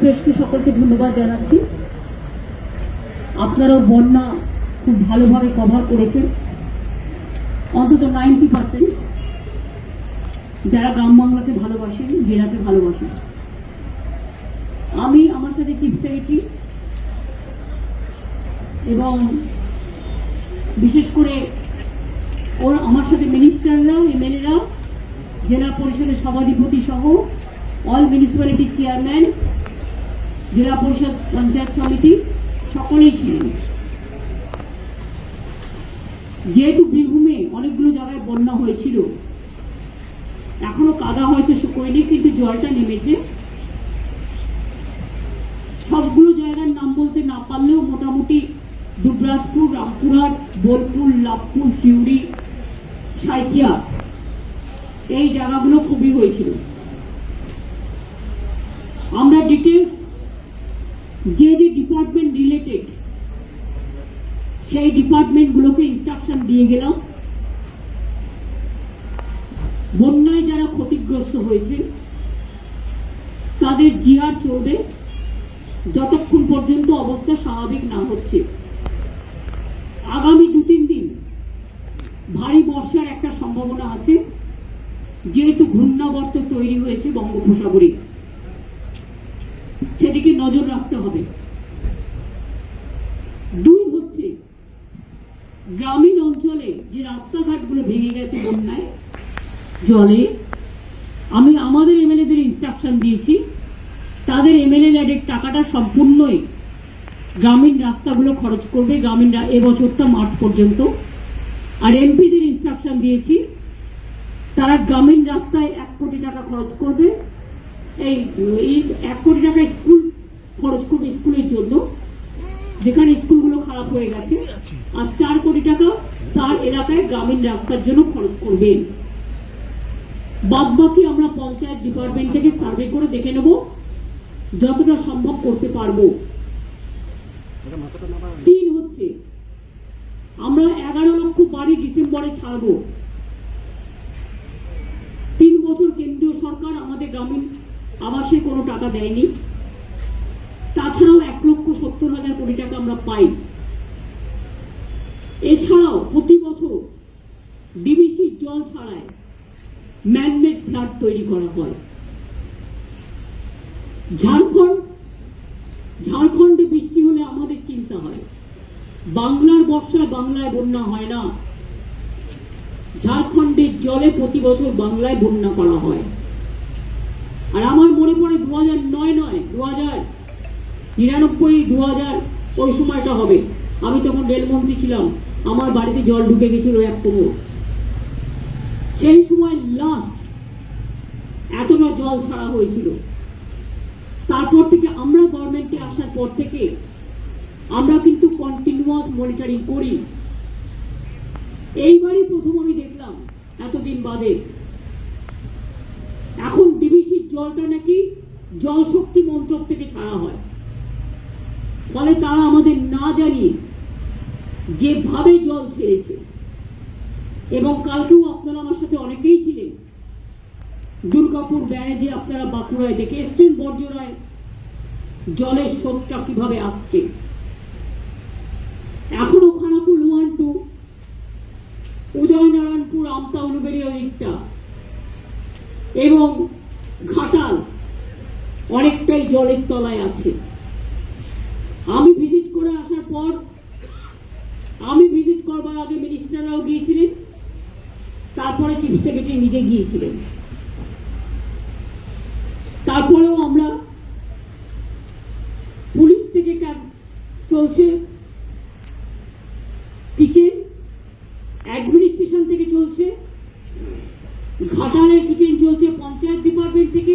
প্রেসকে সকলকে ধন্যবাদ জানাচ্ছি। আপনারাও বন্যা খুব ভালোভাবে কভার করেছেন। অন্তত নাইনটি পার্সেন্ট যারা গ্রাম বাংলাকে ভালোবাসেন, জেলাকে ভালোবাসেন। আমি আমার সাথে চিফ সেক্রেটারি এবং বিশেষ করে ওর আমার সাথে মিনিস্টাররা এমএলএরা জেলা পরিষদের সভাধিপতি সহ অল মিউনিসিপ্যালিটি চেয়ারম্যান জেলা পরিষদ পঞ্চায়েত সমিতি সকলেই ছিলেন। যেহেতু বীরভূমে অনেকগুলো জায়গায় বন্যা হয়েছিল, এখনও কাদা হয়তো শুকোয়নি কিন্তু জলটা নেমেছে। সবগুলো জায়গার নাম বলতে না পারলেও মোটামুটি দুবরাজপুর, রামপুরহাট, বোলপুর, লাভপুর টিউরি সাইথিয়া, এই জায়গাগুলো খুবই হয়েছিল। আমরা ডিটেলস যে যে ডিপার্টমেন্ট রিলেটেড, সেই ডিপার্টমেন্টগুলোকে ইনস্ট্রাকশন দিয়ে গেলাম। বন্যায় যারা ক্ষতিগ্রস্ত হয়েছে, তাদের জিআর চলবে। যতক্ষণ পর্যন্ত অবস্থা স্বাভাবিক না হচ্ছে। আগামী দু তিন দিন ভারী বর্ষার একটা সম্ভাবনা আছে, যেহেতু ঘূর্ণাবর্ত তৈরি হয়েছে বঙ্গোপসাগরে। নজর রাখতে হবে। দুই হচ্ছে, গ্রামীণ অঞ্চলে যে রাস্তাঘাটগুলো ভেঙে গেছে বন্যায়, জলে, আমি আমাদের এমএলএদের ইনস্ট্রাকশন দিয়েছি, তাদের এমএলএ ল্যাডের টাকাটা সম্পূর্ণই গ্রামীণ রাস্তাগুলো খরচ করবে গ্রামীণ রা- এবছরটা মার্চ পর্যন্ত। আর এমপিদের ইনস্ট্রাকশন দিয়েছি, তারা গ্রামীণ রাস্তায় এক কোটি টাকা খরচ করবে। এই এক কোটি টাকা স্কুল খরচ করবে স্কুলের জন্য। যেখানে স্কুলগুলো খারাপ হয়ে গেছে, আর চার কোটি টাকা তার এলাকায় গ্রামীণ রাস্তার জন্য খরচ করবেন বাদ বাকি আমরা পঞ্চায়েত ডিপার্টমেন্ট থেকে সার্ভে করে দেখে নেব, যতটা সম্ভব করতে পারব। তিন হচ্ছে, আমরা এগারো লক্ষ বাড়ি ডিসেম্বরে ছাড়বো। তিন বছর কেন্দ্রীয় সরকার আমাদের গ্রামীণ আবাসে কোনো টাকা দেয়নি। তাছাড়াও এক লক্ষ সত্তর হাজার কোটি টাকা আমরা পাই। এছাড়াও প্রতি বছর ডিবিসির জল ছাড়ায় ম্যানমেড ফ্ল্যাট তৈরি করা হয়। ঝাড়খণ্ড, ঝাড়খণ্ডে বৃষ্টি হলে আমাদের চিন্তা হয়। বাংলার বর্ষায় বাংলায় বন্যা হয় না। ঝাড়খণ্ডের জলে প্রতি বছর বাংলায় বন্যা করা হয়। আর আমার মনে পড়ে দু হাজার নয় নয়, দু হাজার নিরানব্বই দু হাজার ওই সময়টা হবে। আমি তখন রেলমন্ত্রী ছিলাম। আমার বাড়িতে জল ঢুকে গেছিল এক কোমর। সেই সময় লাস্ট এতটা জল ছাড়া হয়েছিল। তারপর থেকে আমরা গভর্নমেন্টে আসার পর থেকে আমরা কিন্তু কন্টিনিউয়াস মনিটরিং করি। এইবারই প্রথম আমি দেখলাম এতদিন বাদে। এখন ডিবিসির জলটা নাকি জল শক্তি মন্ত্রক থেকে ছাড়া হয়। ফলে তারা আমাদের না জানিয়ে যেভাবে জল ছেড়েছে। এবং কালকেও আপনারা আমার সাথে অনেকেই ছিলেন। দুর্গাপুর ব্যারেজে আপনারা বাঁকুড়ায় দেখে এসছেন, বর্জরায়। জলের স্রোতটা কীভাবে আসছে। এখনও খানাকুল ওয়ান টু উদয়নারায়ণপুর আমতা উলুবেড়িয়া দিকটা এবং ঘাটাল অনেকটাই জলের তলায় আছে। আমি ভিজিট করে আসার পর, আমি ভিজিট করবার আগে মিনিস্টাররাও গিয়েছিলেন, তারপরে চিফ সেক্রেটারি নিজে গিয়েছিলেন। তারপরেও আমরা পুলিশ থেকে চলছে কিচেন অ্যাডমিনিস্ট্রেশন থেকে চলছে ঘাটালের কিচেন চলছে পঞ্চায়েত ডিপার্টমেন্ট থেকে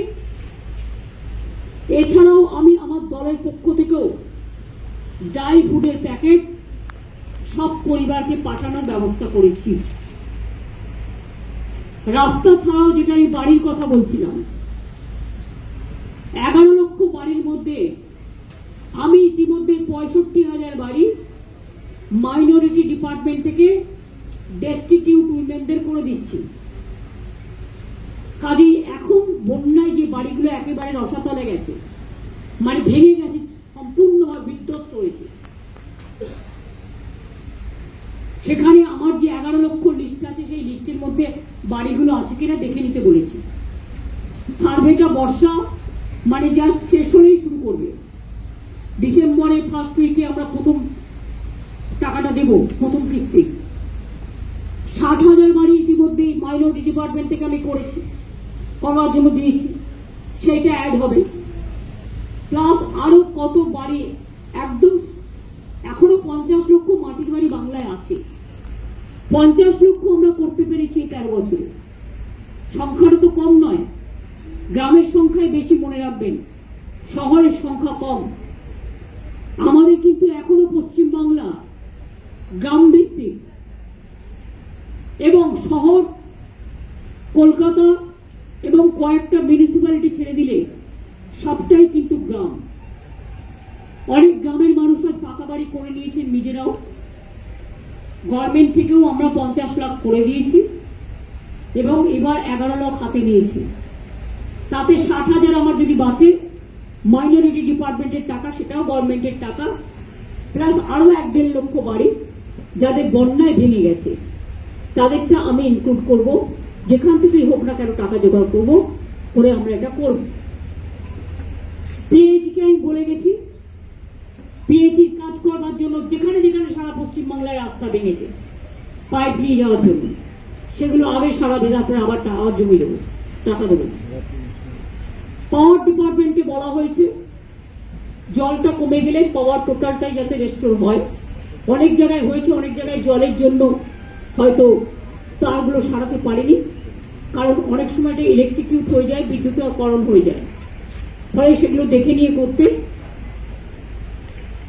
এছাড়াও আমি আমার দলের পক্ষ থেকেও ড্রাই প্যাকেট সব পরিবারকে পাঠানোর ব্যবস্থা করেছি। রাস্তা ছাড়াও যেটা আমি বাড়ির কথা বলছিলাম, এগারো লক্ষ বাড়ির মধ্যে আমি ইতিমধ্যে পঁয়ষট্টি হাজার বাড়ি মাইনরিটি ডিপার্টমেন্ট থেকে ডেস্টিটিউট উইমেনদের করে দিচ্ছি। কাজেই এখন বন্যায় যে বাড়িগুলো একেবারে রসাতলে গেছে মানে ভেঙে গেছে, সম্পূর্ণভাবে বিধ্বস্ত হয়েছে। সেখানে আমার যে এগারো লক্ষ লিস্ট আছে, সেই লিস্টের মধ্যে বাড়িগুলো আছে কিনা দেখে নিতে বলেছি। সার্ভেটা বর্ষা মানে জাস্ট শেষ হলেই শুরু করবে। ডিসেম্বরের ফার্স্ট উইকে আমরা প্রথম টাকাটা দেব, প্রথম কিস্তি। ষাট হাজার বাড়ি ইতিমধ্যেই মাইনরিটি ডিপার্টমেন্ট থেকে আমি করেছি করার জন্য দিয়েছি, সেইটা অ্যাড হবে। প্লাস আরও কত বাড়ি একদম পঞ্চাশ লক্ষ মাটির বাড়ি বাংলায় আছে। পঞ্চাশ লক্ষ আমরা করতে পেরেছি এই তেরো বছরে। সংখ্যাটা তো কম নয়। গ্রামের সংখ্যায় বেশি মনে রাখবেন। শহরের সংখ্যা কম। আমাদের কিন্তু এখনও পশ্চিমবাংলা গ্রাম ভিত্তিক এবং শহর, কলকাতা এবং কয়েকটা মিউনিসিপ্যালিটি ছেড়ে দিলে সবটাই কিন্তু গ্রাম। অনেক গ্রামের মানুষরা পাকা বাড়ি করে নিয়েছেন নিজেরাও। গভর্নমেন্ট থেকেও আমরা পঞ্চাশ লাখ করে দিয়েছি এবং এবার এগারো লাখ হাতে নিয়েছি। তাতে ষাট হাজার আমার যদি বাঁচে মাইনরিটি ডিপার্টমেন্টের টাকা, সেটাও গভর্নমেন্টের টাকা প্লাস আরও এক দেড় লক্ষ বাড়ি যাদের বন্যায় ভেঙে গেছে, তাদেরটা আমি ইনক্লুড করব। যেখান থেকেই হোক না কেন টাকা জোগাড় করব, করে আমরা এটা করব। পিএইচকে আমি বলে গেছি পিএইচির কাজ করবার জন্য যেখানে যেখানে সারা পশ্চিমবাংলায় রাস্তা ভেঙেছে। পাইপ নিয়ে যাওয়ার জন্য। সেগুলো আগে সারা সারাবে তারপরে আবার আবার জমি দেবো। টাকা দেবো। পাওয়ার ডিপার্টমেন্টকে বলা হয়েছে, জলটা কমে গেলে পাওয়ার টোটালটাই যাতে রেস্টোর হয়। অনেক জায়গায় হয়েছে, অনেক জায়গায় জলের জন্য হয়তো তারগুলো সারাতে পারেনি। কারণ অনেক সময় এটা ইলেকট্রিকিউট হয়ে যায় বিদ্যুতাকরণ হয়ে যায়। ফলে সেগুলো দেখে নিয়ে করতে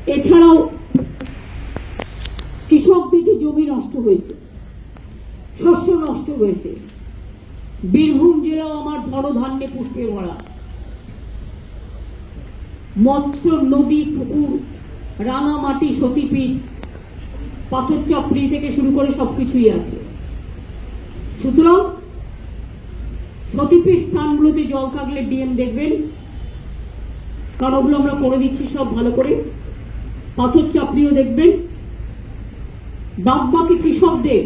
এছাড়াও কৃষকদের যে জমি নষ্ট হয়েছে, শস্য নষ্ট হয়েছে। বীরভূম জেলাও আমার ধরো ধান্যে পুষ্পে ভরা। মৎস্য, নদী, পুকুর রাঙামাটি সতীপীঠ, পাথর, চাপড়ি থেকে শুরু করে সবকিছুই আছে। সুতরাং সতীপীঠ স্থানগুলোতে জল থাকলে ডিএম দেখবেন। কারণ ওগুলো আমরা করে দিচ্ছি সব ভালো করে। পাথর চাপড়িও দেখবেন। বাদ বাকি কৃষকদের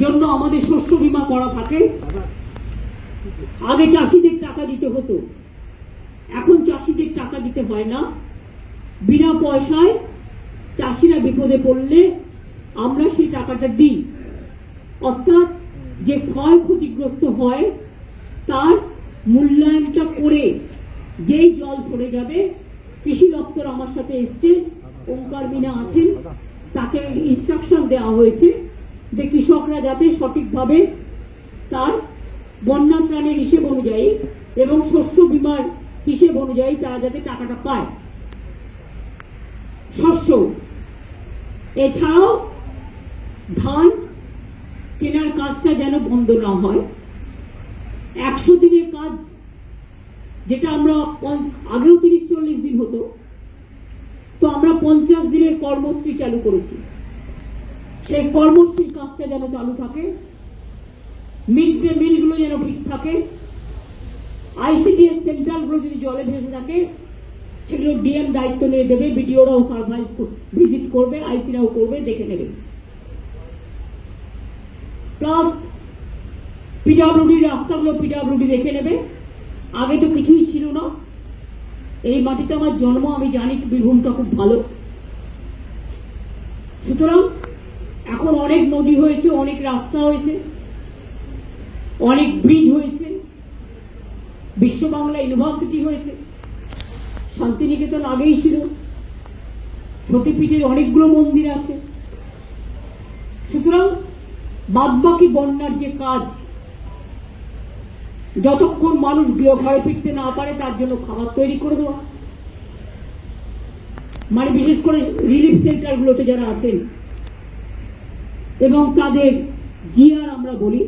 জন্য আমাদের শস্য বীমা করা থাকে। আগে চাষিদের টাকা দিতে হতো। এখন চাষিদের টাকা দিতে হয় না। বিনা পয়সায় চাষিরা বিপদে পড়লে আমরা সেই টাকাটা দিই। অর্থাৎ যে ক্ষয় ক্ষতিগ্রস্ত হয়, তার মূল্যায়নটা করে যেই জল সরে যাবে কৃষি দপ্তর আমার সাথে এসছে ওঙ্কার মিনা আছেন, তাকে ইনস্ট্রাকশন দেওয়া হয়েছে যে কৃষকরা যাতে সঠিকভাবে তার বন্যা ত্রাণের হিসেব অনুযায়ী এবং শস্য বীমার হিসেব অনুযায়ী তারা যাতে টাকাটা পায়। শস্য, এছাড়াও ধান, কেনার কাজটা যেন বন্ধ না হয়। একশো দিনের কাজ যেটা আমরা আগেও তিরিশ চল্লিশ দিন হতো, তো আমরা পঞ্চাশ দিনের কর্মশ্রী চালু করেছি। সেই কর্মশ্রীর কাজটা যেন চালু থাকে মিড ডে মিলগুলো যেন ঠিক থাকে, আইসিডিএস সেন্টারগুলো যদি জলে ভেসে থাকে, সেগুলো ডিএম দায়িত্ব নিয়ে দেবে, বিডিওরাও সার্ভাইস ভিজিট করবে, আইসিরাও করবে, দেখে নেবে। প্লাস, পিডাব্লিউডি, রাস্তাগুলো পিডাব্লিউডি দেখে নেবে। আগে তো কিছুই ছিল না। এই মাটিতে আমার জন্ম, আমি জানি বীরভূমটা খুব ভালো। সুতরাং এখন অনেক নদী হয়েছে, অনেক রাস্তা হয়েছে, অনেক ব্রিজ হয়েছে বিশ্ব বাংলা ইউনিভার্সিটি হয়েছে। শান্তিনিকেতন আগেই ছিল। সতীপীঠের অনেকগুলো মন্দির আছে। সুতরাং বাদবাকি বন্যার যে কাজ যতক্ষণ মানুষ ঘরে ফিরতে না পারে, তার জন্য খাবার তৈরি করে দেওয়া। মানে বিশেষ করে রিলিফ সেন্টারগুলোতে যারা আছেন, এবং তাদের জিয়ার আমরা বলি,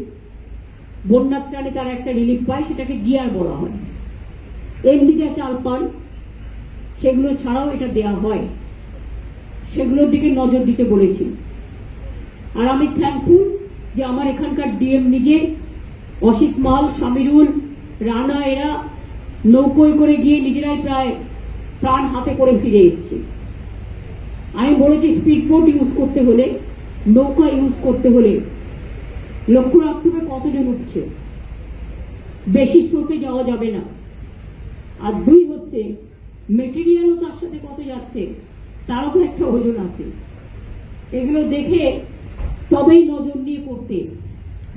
বন্যার ত্রাণে তারা একটা রিলিফ পায়, সেটাকে জিয়ার বলা হয়। এমনি যা চাল পান, সেগুলো ছাড়াও এটা দেয়া হয়। সেগুলোর দিকে নজর দিতে বলেছি। আর আমি থ্যাঙ্কফুল যে আমার এখানকার ডিএম নিজে অসিত মাল, সামিরুল, রানা এরা নৌকোয় করে গিয়ে নিজেরাই প্রায় প্রাণ হাতে করে ফিরে এসছে। আমি বলেছি স্পিড বোট ইউজ করতে হলে, নৌকা ইউজ করতে হলে লক্ষ্য রাখতে হবে কতজন উঠছে। বেশি স্রোতে যাওয়া যাবে না। আর দুই হচ্ছে মেটেরিয়ালও তার সাথে কত যাচ্ছে তারও তো একটা ওজন আছে। এগুলো দেখে তবেই নজর নিয়ে পড়তে।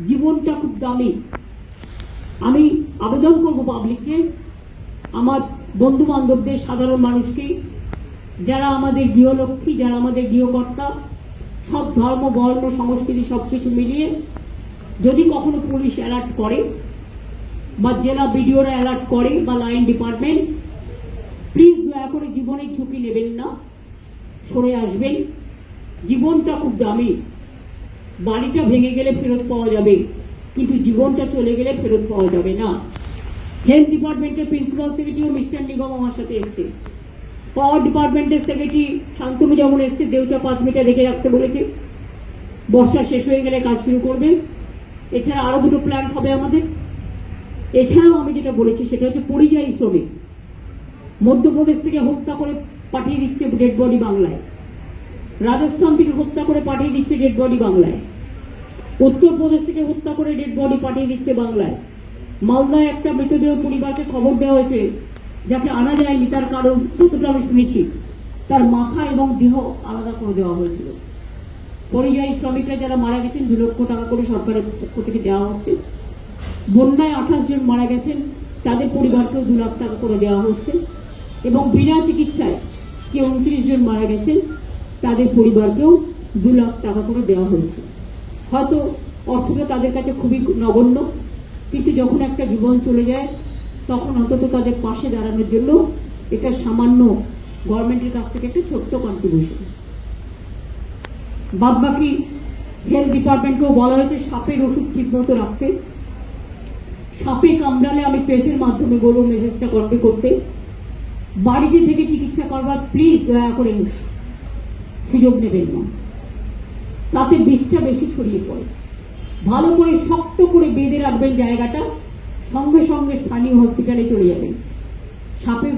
জীবনটা খুব দামি। আমি আবেদন করব পাবলিককে আমার বন্ধু বান্ধবদের সাধারণ মানুষকে, যারা আমাদের গৃহলক্ষ্মী, যারা আমাদের গৃহকর্তা, সব ধর্ম, বর্ণ, সংস্কৃতি সব কিছু মিলিয়ে যদি কখনো পুলিশ অ্যালার্ট করে বা জেলা বিডিওরা অ্যালার্ট করে বা লাইন ডিপার্টমেন্ট প্লিজ দয়া করে জীবনের ঝুঁকি নেবেন না। সরে আসবেন। জীবনটা খুব দামি। বাড়িটা ভেঙে গেলে ফেরত পাওয়া যাবে। কিন্তু জীবনটা চলে গেলে ফেরত পাওয়া যাবে না। হেলথ ডিপার্টমেন্টের প্রিন্সিপাল সেক্রেটারিও মিস্টার নিগম আমার সাথে এসছে। পাওয়ার ডিপার্টমেন্টের সেক্রেটারি শান্তনু যেমন এসছে, দেউচা পাঁচ মিটার রেখে রাখতে বলেছে। বর্ষা শেষ হয়ে গেলে কাজ শুরু করবে। এছাড়া আরও দুটো প্ল্যান্ট হবে আমাদের। এছাড়াও আমি যেটা বলেছি, সেটা হচ্ছে পরিযায়ী শ্রমিক। মধ্যপ্রদেশ থেকে হত্যা করে পাঠিয়ে দিচ্ছে ডেড বডি বাংলায়। রাজস্থান থেকে হত্যা করে পাঠিয়ে দিচ্ছে ডেড বডি বাংলায়। উত্তরপ্রদেশ থেকে হত্যা বডি পাঠিয়ে দিচ্ছে বাংলায়। মালদায় একটা মৃতদেহ পরিবারকে খবর দেওয়া হয়েছে, যাকে আনা যায়নি, তার কারণ কতটা আমি শুনেছি। তার মাথা এবং দেহ আলাদা করে দেওয়া হয়েছিল। পরিযায়ী শ্রমিকরা যারা মারা গেছেন, দু লক্ষ টাকা করে সরকারের পক্ষ থেকে দেওয়া হচ্ছে। বন্যায় আঠাশ জন মারা গেছেন, তাদের পরিবারকেও দু লাখ টাকা করে দেওয়া হচ্ছে। এবং বিনা চিকিৎসায় যে উনত্রিশ জন মারা গেছেন, তাদের পরিবারকেও দু লাখ টাকা করে দেওয়া হয়েছে। হয়তো অর্থটা তাদের কাছে খুবই নগণ্য। কিন্তু যখন একটা জীবন চলে যায়, তখন অন্তত তাদের পাশে দাঁড়ানোর জন্য এটা সামান্য গভর্নমেন্টের কাছ থেকে একটা ছোট্ট কন্ট্রিবিউশন বাদ বাকি হেলথ ডিপার্টমেন্টকেও বলা হয়েছে, সাপের ওষুধ ঠিক মতো রাখতে। সাপে কামড়ালে আমি প্রেসের মাধ্যমে বলব মেসেজটা কনভে করতে। বাড়িতে থেকে চিকিৎসা করবার প্লিজ দয়া করে সুযোগ নেবেন না। তাতে বিষটা বেশি ছড়িয়ে পড়ে। ভালো করে শক্ত করে বেঁধে রাখবেন জায়গাটা। সঙ্গে সঙ্গে স্থানীয় হসপিটালে চলে যাবেন। সাপে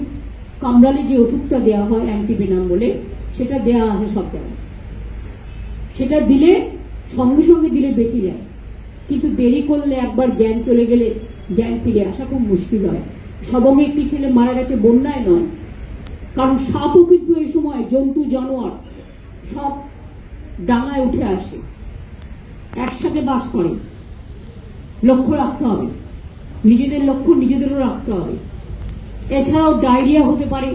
কামড়ালে যে ওষুধটা দেওয়া হয়, অ্যান্টিভেনাম বলে, সেটা দেওয়া আছে সব জায়গায়। সেটা দিলে, সঙ্গে সঙ্গে দিলে বেঁচে যায়। কিন্তু দেরি করলে একবার জ্ঞান চলে গেলে জ্ঞান ফিরে আসা খুব মুশকিল হয়। সবঙ্গে একটি ছেলে মারা গেছে, বন্যায় নয়। কারণ সাপও কিন্তু এই সময় জন্তু, জানোয়ার, সব ডাঙায় উঠে আসে। একসাথে বাস করে। লক্ষ্য রাখতে হবে। নিজেদের লক্ষ্য নিজেদেরও রাখতে হবে। এছাড়াও ডায়রিয়া হতে পারে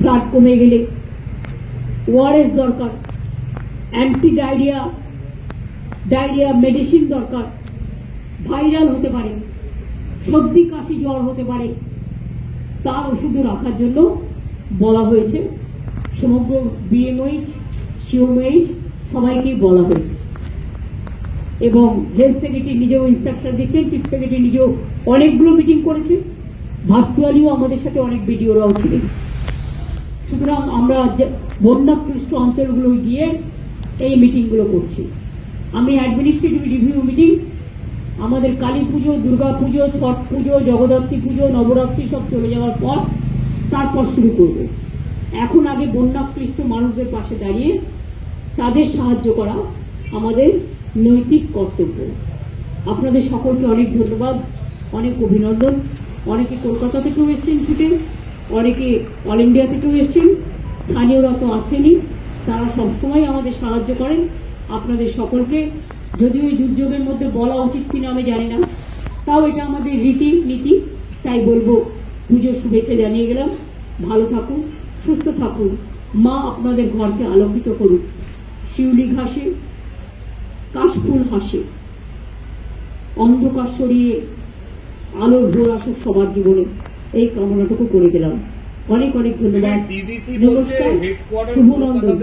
ব্লাড কমে গেলে। ওআরএস দরকার অ্যান্টি ডায়রিয়া ডায়রিয়া মেডিসিন দরকার। ভাইরাল হতে পারে, সর্দি, কাশি, জ্বর হতে পারে। তার ওষুধ রাখার জন্য বলা হয়েছে। সমগ্র বিএমওইচ সিওমওইচ সবাইকেই বলা হয়েছে। এবং হেলথ সেক্রেটারি নিজেও ইনস্ট্রাকশন দিচ্ছেন চিফ সেক্রেটারি নিজেও অনেকগুলো মিটিং করেছে। ভার্চুয়ালিও আমাদের সাথে অনেক ভিডিওরাও ছিলেন সুতরাং আমরা যে বন্যাক্লিষ্ট অঞ্চলগুলো গিয়ে এই মিটিংগুলো করছি। আমি অ্যাডমিনিস্ট্রেটিভ রিভিউ মিটিং আমাদের কালী পুজো, দুর্গা পুজো, ছট পুজো, জগদ্ধাত্রী পুজো, নবরাত্রি সব চলে যাওয়ার পর তারপর শুরু করব। এখন আগে বন্যাক্লিষ্ট মানুষদের পাশে দাঁড়িয়ে তাদের সাহায্য করা আমাদের নৈতিক কর্তব্য। আপনাদের সকলকে অনেক ধন্যবাদ, অনেক অভিনন্দন। অনেকে কলকাতা থেকেও এসছেন ছুটে, অনেকে অল ইন্ডিয়া থেকেও এসছেন। স্থানীয়রা তো আছেনই, তারা সবসময় আমাদের সাহায্য করেন। আপনাদের সকলকে, যদিও এই দুর্যোগের মধ্যে বলা উচিত কিনা আমি জানি না, তাও এটা আমাদের রীতি নীতি, তাই বলব, পুজোর শুভেচ্ছা জানিয়ে গেলাম। ভালো থাকুন, সুস্থ থাকুন, মা আপনাদের ঘরকে আলোকিত করুক। শিউলি ঘাসে কাশফুল হাসে। অন্ধকার সরিয়ে আলোর ভোর আসুক সবার জীবনে। এই কামনাটুকু করে গেলাম অনেক অনেক ধন্যবাদ। নমস্কার। শুভনন্দন